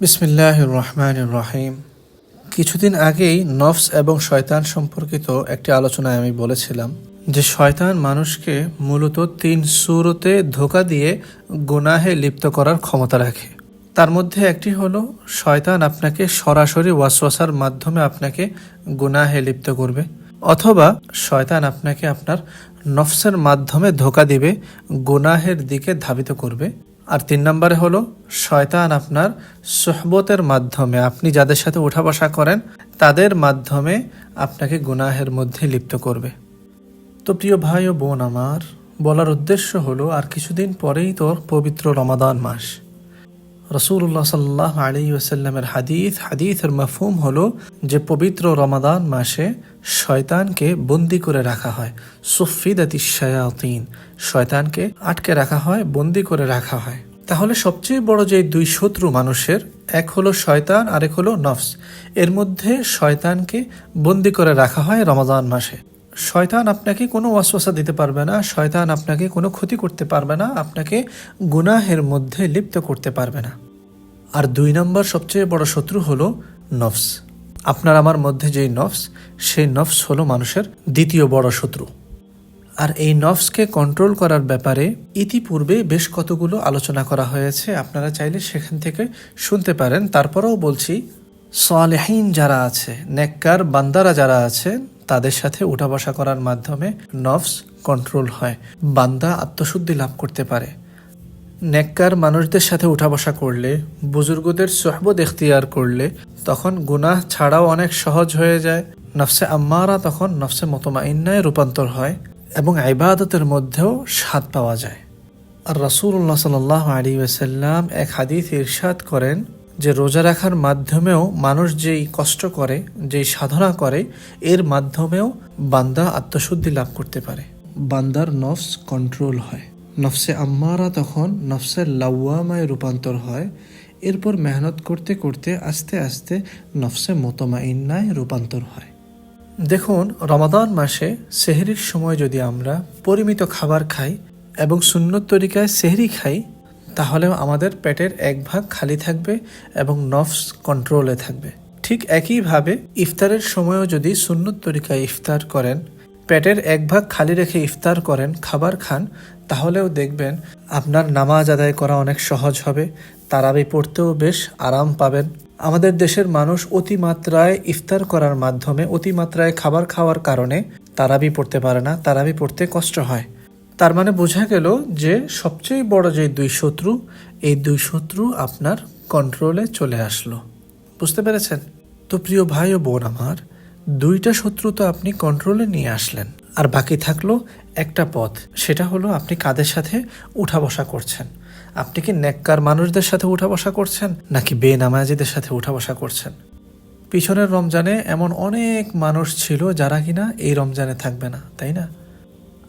বিসমিল্লাহ রহমান রহিম। কিছুদিন আগেই নফস এবং শয়তান সম্পর্কিত একটি আলোচনায় আমি বলেছিলাম যে শয়তান মানুষকে মূলত তিন সুরতে ধোকা দিয়ে গুনাহে লিপ্ত করার ক্ষমতা রাখে। তার মধ্যে একটি হলো, শয়তান আপনাকে সরাসরি ওয়াসওয়াসার মাধ্যমে আপনাকে গুনাহে লিপ্ত করবে, অথবা শয়তান আপনাকে আপনার নফসের মাধ্যমে ধোকা দিবে, গুনাহের দিকে ধাবিত করবে। আর তিন নম্বরে হলো, শয়তান আপনার সোহবতের মাধ্যমে আপনি যাদের সাথে উঠা বসা করেন, তাদের মাধ্যমে আপনাকে গুনাহের মধ্যে লিপ্ত করবে। তো প্রিয় ভাই ও বোন আমার, বলার উদ্দেশ্য হলো, আর কিছুদিন পরেই তোর পবিত্র রমাদান মাস। রসুল্লাহ সাল্লাহ আলী ওসাল্লামের হাদিস, হাদিসের মফহুম হলো যে, পবিত্র রমাদান মাসে শয়তানকে বন্দি করে রাখা হয়। সুফিদাতি শায়াতিন। শয়তানকে আটকে রাখা হয়, বন্দি করে রাখা হয়। তাহলে সবচেয়ে বড় যে দুই শত্রু মানুষের, এক হলো শয়তান আর এক হলো নফস। এর মধ্যে শয়তানকে বন্দি করে রাখা হয় রমাদান মাসে। শয়তান আপনাকে কোনো ওয়াসওয়াসা দিতে পারবে না, শয়তান আপনাকে কোনো ক্ষতি করতে পারবে না, আপনাকে গুনাহের মধ্যে লিপ্ত করতে পারবে না। আর দুই নম্বর সবচেয়ে বড় শত্রু হলো নফস। আপনার আমার মধ্যে যেই নফস, সেই নফস হলো মানুষের দ্বিতীয় বড় শত্রু। আর এই নফসকে কন্ট্রোল করার ব্যাপারে ইতিপূর্বে বেশ কতগুলো আলোচনা করা হয়েছে। আপনারা চাইলে সেখান থেকে শুনতে পারেন। তারপরেও বলছি, সালেহীন যারা আছে, নেককার বান্দারা যারা আছে, তাদের সাথে উঠা বসা করার মাধ্যমে নফস কন্ট্রোল হয়। বান্দা আত্মশুদ্ধি লাভ করতে পারে। নেককার মানুষদের সাথে উঠা বসা করলে, বুজুর্গদের সোহবত এখতিয়ার করলে তখন গুনাহ ছাড়াও অনেক সহজ হয়ে যায়। নফসে আম্মারা তখন নফসে মতমাইন্নায় রূপান্তর হয় এবং ইবাদতের মধ্যেও স্বাদ পাওয়া যায়। আর রাসূলুল্লাহ সাল্লাহ আলী ওসাল্লাম এক হাদিস ইরশাদ করেন যে রোজা রাখার মাধ্যমেও মানুষ যেই কষ্ট করে, যেই সাধনা করে, এর মাধ্যমেও বান্দা আত্মশুদ্ধি লাভ করতে পারে। বান্দার নফস কন্ট্রোল হয়। নফসে আম্মারা তখন নফসের লাউয়ামায় রূপান্তর হয় এরপর মেহনত করতে করতে আস্তে আস্তে নফসে মতমাইন্নায় রূপান্তর হয়। দেখুন, রমাদান মাসে সেহরির সময় যদি আমরা পরিমিত খাবার খাই এবং সুন্নত তরিকায় সেহরি খাই তাহলেও আমাদের পেটের এক ভাগ খালি থাকবে এবং নফস কন্ট্রোলে থাকবে। ঠিক একইভাবে ইফতারের সময়ও যদি সুন্নত তরিকায় ইফতার করেন, পেটের এক ভাগ খালি রেখে ইফতার করেন, খাবার খান, তাহলেও দেখবেন আপনার নামাজ আদায় করা অনেক সহজ হবে তারাবি পড়তেও বেশ আরাম পাবেন। আমাদের দেশের মানুষ অতিমাত্রায় ইফতার করার মাধ্যমে অতিমাত্রায় খাবার খাওয়ার কারণে তারাবি পড়তে পারে না, তারাবি পড়তে কষ্ট হয়। তার মানে বোঝা গেল যে সবচেয়ে বড় যে দুই শত্রু, এই দুই শত্রু আপনার কন্ট্রোলে চলে আসলো। বুঝতে পেরেছেন? তো প্রিয় ভাই ও বোন আমার, দুইটা শত্রু তো আপনি কন্ট্রোলে নিয়ে আসলেন। আর বাকি থাকল একটা পথ, সেটা হলো আপনি কাদের সাথে উঠা বসা করছেন। আপনি কি নেককার মানুষদের সাথে উঠা বসা করছেন, নাকি বেনামাজিদের সাথে উঠা বসা করছেন? পিছনের রমজানে এমন অনেক মানুষ ছিল যারা কিনা এই রমজানে থাকবে না, তাই না?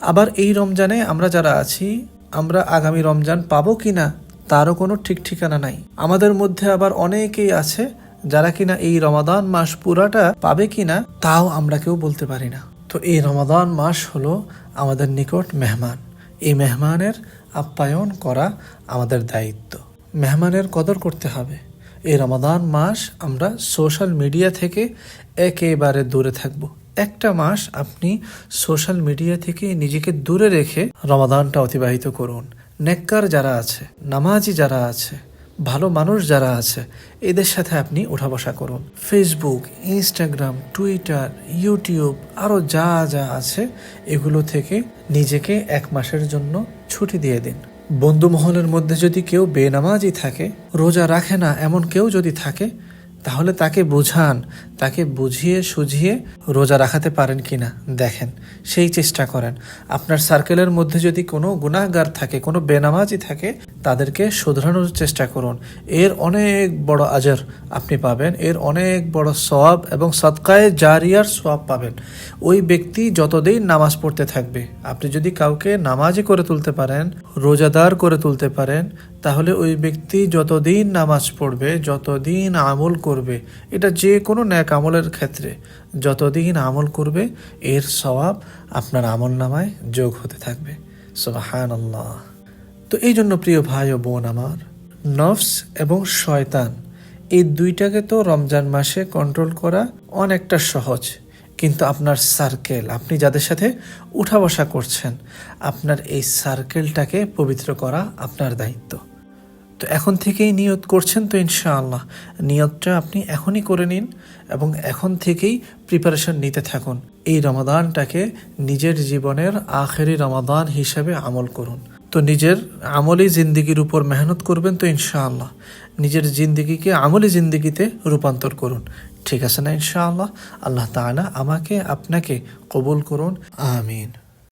আবার এই রমজানে আমরা যারা আছি, আমরা আগামী রমজান পাবো কি না তারও কোনো ঠিক ঠিকানা নাই। আমাদের মধ্যে আবার অনেকেই আছে যারা কিনা এই রমাদান মাস পুরাটা পাবে কিনা তাও আমরা কেউ বলতে পারি না। তো এই রমাদান মাস হলো আমাদের নিকট মেহমান। এই মেহমানের আপ্যায়ন করা আমাদের দায়িত্ব। মেহমানের কদর করতে হবে। এই রমাদান মাস আমরা সোশ্যাল মিডিয়া থেকে একেবারে দূরে থাকব। একটা মাস আপনি সোশ্যাল মিডিয়া থেকে নিজেকে দূরে রেখে রমাদানটা অতিবাহিত করুন। নেককার যারা আছে, নামাজি যারা আছে, ভালো মানুষ যারা আছে, এদের সাথে আপনি ওঠা বসা করুন। ফেসবুক ইনস্টাগ্রাম টুইটার ইউটিউব আরও যা যা আছে, এগুলো থেকে নিজেকে এক মাসের জন্য ছুটি দিয়ে দিন। বন্ধু মহলের মধ্যে যদি কেউ বেনামাজি থাকে, রোজা রাখে না এমন কেউ যদি থাকে, তাহলে তাকে বোঝান তাকে বুঝিয়ে সুঝিয়ে রোজা রাখাতে পারেন কিনা, দেখেন। সেই চেষ্টা করেন। আপনার সার্কেলের মধ্যে যদি কোনো গুণাগার থাকে, কোনো বেনামাজি থাকে, তাদেরকে শোধরানোর চেষ্টা করুন। এর অনেক বড় আজর আপনি পাবেন। এর অনেক বড় সওয়াব এবং সৎকায়ে জারিয়ার সব পাবেন। ওই ব্যক্তি যতদিন নামাজ পড়তে থাকবে, আপনি যদি কাউকে নামাজি করে তুলতে পারেন, রোজাদার করে তুলতে পারেন, তাহলে ওই ব্যক্তি যতদিন নামাজ পড়বে, যতদিন আমল করবে, এটা যে কোনো ন্যাক আমলের ক্ষেত্রে যতদিন আমল করবে, এর স্বভাব আপনার আমল নামায় যোগ হতে থাকবে। সুবাহান তো এই জন্য প্রিয় ভাই ও বোন আমার, নফস এবং শয়তান, এই দুইটাকে তো রমজান মাসে কন্ট্রোল করা অনেকটা সহজ। কিন্তু আপনার সার্কেল আপনি যাদের সাথে উঠা বসা করছেন, আপনার এই সার্কেলটাকে পবিত্র করা আপনার দায়িত্ব। তো এখন থেকেই নিয়ত করছেন তো ইনশাআল্লাহ। নিয়তটা আপনি এখনই করে নিন এবং এখন থেকেই প্রিপারেশন নিতে থাকুন। এই রমাদানটাকে নিজের জীবনের আখেরি রমাদান হিসাবে আমল করুন। তো নিজের আমলি জিন্দিগির উপর মেহনত করবেন তো ইনশাআল্লাহ। নিজের জিন্দিগিকে আমলি জিন্দিগিতে রূপান্তর করুন। ঠিক আছে না ইনশাআল্লাহ? আল্লাহ তাআলা আমাকে আপনাকে কবুল করুন। আমিন।